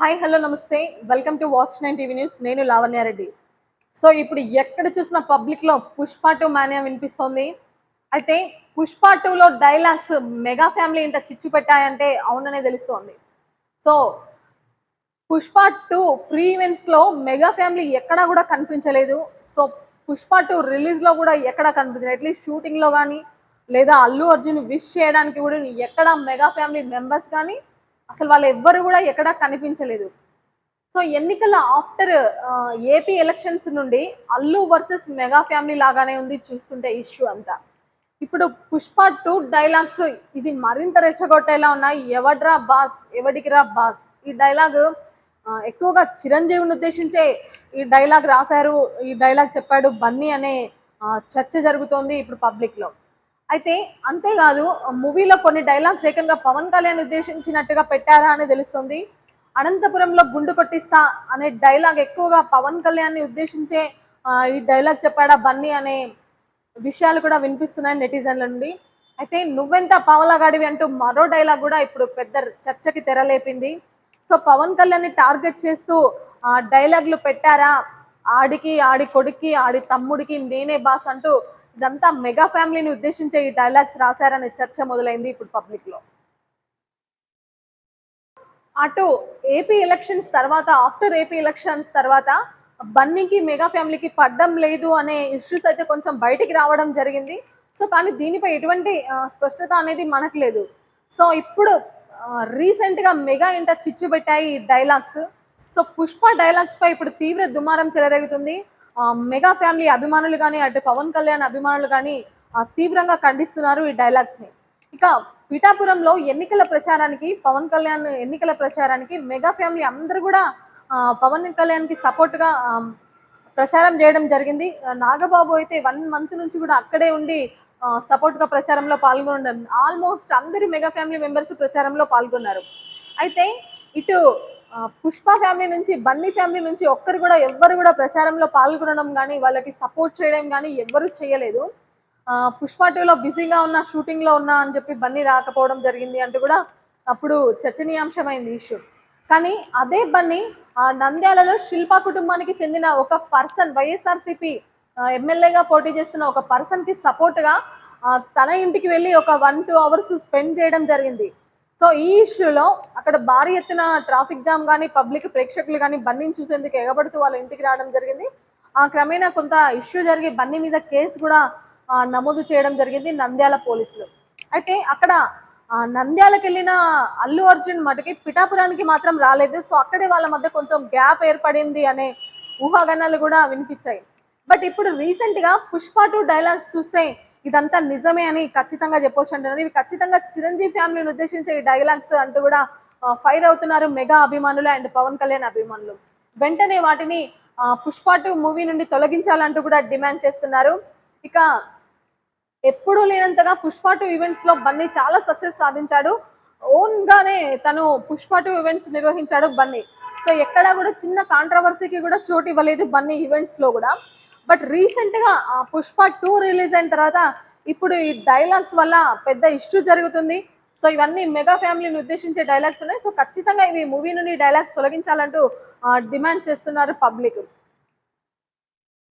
Hi hello namaste. Welcome to watch nine TV news నేను Lavanya Reddy so ఇప్పుడు ఎక్కడ చూసిన పబ్లిక్లో పుష్ప టూ మాన్యా వినిపిస్తోంది. అయితే పుష్ప టూలో డైలాగ్స్ మెగా ఫ్యామిలీ ఇంత చిచ్చు పెట్టాయంటే అవుననే తెలుస్తోంది. సో పుష్ప టూ ఫ్రీ ఈవెంట్స్లో మెగా ఫ్యామిలీ ఎక్కడా కూడా కనిపించలేదు. సో పుష్ప టూ రిలీజ్లో కూడా ఎక్కడా కనిపించలేదు. అట్లీస్ట్ షూటింగ్లో కానీ లేదా అల్లు అర్జున్ విష్ చేయడానికి కూడా ఎక్కడ మెగా ఫ్యామిలీ మెంబర్స్ కానీ అసలు వాళ్ళు ఎవ్వరు కూడా ఎక్కడా కనిపించలేదు. సో ఎన్నికల ఆఫ్టర్ ఏపీ ఎలక్షన్స్ నుండి అల్లు వర్సెస్ మెగా ఫ్యామిలీ లాగానే ఉంది చూస్తుంటే ఇష్యూ అంతా. ఇప్పుడు పుష్ప టూ డైలాగ్స్ ఇది మరింత రెచ్చగొట్టేలా ఉన్నాయి. ఎవడ్రా బాస్ ఎవడికిరా బాస్? ఈ డైలాగ్ ఎక్కువగా చిరంజీవిని ఉద్దేశించే ఈ డైలాగ్ రాశారు. ఈ డైలాగ్ చెప్పాడు బన్నీ అనే చర్చ జరుగుతోంది ఇప్పుడు పబ్లిక్లో అయితే అంతేకాదు మూవీలో కొన్ని డైలాగ్స్ ఏకంగా పవన్ కళ్యాణ్ ఉద్దేశించినట్టుగా పెట్టారా అని తెలుస్తుంది. అనంతపురంలో గుండు కొట్టిస్తా అనే డైలాగ్ ఎక్కువగా పవన్ కళ్యాణ్ని ఉద్దేశించే ఈ డైలాగ్ చెప్పాడా బన్నీ అనే విషయాలు కూడా వినిపిస్తున్నాయి నెటిజన్ల నుండి. అయితే నువ్వెంత పావలాగాడివి అంటూ మరో డైలాగ్ కూడా ఇప్పుడు పెద్ద చర్చకి తెరలేపింది. సో పవన్ కళ్యాణ్ని టార్గెట్ చేస్తూ డైలాగ్లు పెట్టారా? ఆడికి ఆడి కొడుక్కి ఆడి తమ్ముడికి నేనే బాస్ అంటూ ఇదంతా మెగా ఫ్యామిలీని ఉద్దేశించే ఈ డైలాగ్స్ రాశారనే చర్చ మొదలైంది ఇప్పుడు పబ్లిక్లో. అటు ఏపీ ఎలక్షన్స్ తర్వాత ఆఫ్టర్ ఏపీ ఎలక్షన్స్ తర్వాత బన్నీకి మెగా ఫ్యామిలీకి పడ్డం లేదు అనే ఇష్యూస్ అయితే కొంచెం బయటికి రావడం జరిగింది. సో కానీ దీనిపై ఎటువంటి స్పష్టత అనేది మనకు లేదు. సో ఇప్పుడు రీసెంట్గా మెగా ఇంట చిచ్చు పెట్టాయి ఈ డైలాగ్స్. సో పుష్ప డైలాగ్స్ పై ఇప్పుడు తీవ్ర దుమారం చెలరేగుతుంది. మెగా ఫ్యామిలీ అభిమానులు కానీ అటు పవన్ కళ్యాణ్ అభిమానులు కానీ తీవ్రంగా ఖండిస్తున్నారు ఈ డైలాగ్స్ని ఇక పిఠాపురంలో ఎన్నికల ప్రచారానికి పవన్ కళ్యాణ్ ఎన్నికల ప్రచారానికి మెగా ఫ్యామిలీ అందరూ కూడా పవన్ కళ్యాణ్కి సపోర్ట్గా ప్రచారం చేయడం జరిగింది. నాగబాబు అయితే వన్ మంత్ నుంచి కూడా అక్కడే ఉండి సపోర్ట్గా ప్రచారంలో పాల్గొనడం ఆల్మోస్ట్ అందరి మెగా ఫ్యామిలీ మెంబర్స్ ప్రచారంలో పాల్గొన్నారు. అయితే ఇటు పుష్ప ఫ్యామిలీ నుంచి బన్నీ ఫ్యామిలీ నుంచి ఒక్కరు కూడా ఎవ్వరు కూడా ప్రచారంలో పాల్గొనడం కానీ వాళ్ళకి సపోర్ట్ చేయడం కానీ ఎవ్వరూ చేయలేదు. పుష్ప టూలో బిజీగా ఉన్న షూటింగ్లో ఉన్నా అని చెప్పి బన్నీ రాకపోవడం జరిగింది అంటూ కూడా అప్పుడు చర్చనీయాంశమైంది ఇష్యూ. కానీ అదే బన్నీ ఆ, నంద్యాలలో శిల్పా కుటుంబానికి చెందిన ఒక పర్సన్ వైఎస్ఆర్సీపీ ఎమ్మెల్యేగా పోటీ చేస్తున్న ఒక పర్సన్కి సపోర్ట్గా తన ఇంటికి వెళ్ళి ఒక వన్ టూ అవర్స్ స్పెండ్ చేయడం జరిగింది. సో ఈ ఇష్యూలో అక్కడ భారీ ఎత్తున ట్రాఫిక్ జామ్ కానీ పబ్లిక్ ప్రేక్షకులు కానీ బన్నీని చూసేందుకు ఎగబడుతూ వాళ్ళ ఇంటికి రావడం జరిగింది. ఆ క్రమేణా కొంత ఇష్యూ జరిగి బన్నీ మీద కేసు కూడా నమోదు చేయడం జరిగింది నంద్యాల పోలీసులు. అయితే అక్కడ నంద్యాలకు వెళ్ళిన అల్లు అర్జున్ మటుకి పిఠాపురానికి మాత్రం రాలేదు. సో అక్కడే వాళ్ళ మధ్య కొంచెం గ్యాప్ ఏర్పడింది అనే ఊహాగానాలు కూడా వినిపించాయి. బట్ ఇప్పుడు రీసెంట్గా పుష్ప టూ డైలాగ్స్ చూస్తే ఇదంతా నిజమే అని ఖచ్చితంగా చెప్పొచ్చు అంటున్నారు. ఇవి ఖచ్చితంగా చిరంజీవి ఫ్యామిలీని ఉద్దేశించే ఈ డైలాగ్స్ అంటూ కూడా ఫైర్ అవుతున్నారు మెగా అభిమానులు అండ్ పవన్ కళ్యాణ్ అభిమానులు. వెంటనే వాటిని ఆ, పుష్ప టూ మూవీ నుండి తొలగించాలంటూ కూడా డిమాండ్ చేస్తున్నారు. ఇక ఎప్పుడూ లేనంతగా పుష్ప టూ ఈవెంట్స్లో బన్నీ చాలా సక్సెస్ సాధించాడు. ఓన్ గానే తను పుష్ప టూ ఈవెంట్స్ నిర్వహించాడు బన్నీ. సో ఎక్కడా కూడా చిన్న కాంట్రవర్సీకి కూడా చోటు ఇవ్వలేదు బన్నీ ఈవెంట్స్లో కూడా. బట్ రీసెంట్గా ఆ, పుష్ప టూ రిలీజ్ అయిన తర్వాత ఇప్పుడు ఈ డైలాగ్స్ వల్ల పెద్ద ఇష్యూ జరుగుతుంది. సో ఇవన్నీ మెగా ఫ్యామిలీని ఉద్దేశించే డైలాగ్స్ ఉన్నాయి. సో ఖచ్చితంగా ఇవి మూవీ నుండి డైలాగ్స్ తొలగించాలంటూ డిమాండ్ చేస్తున్నారు పబ్లిక్.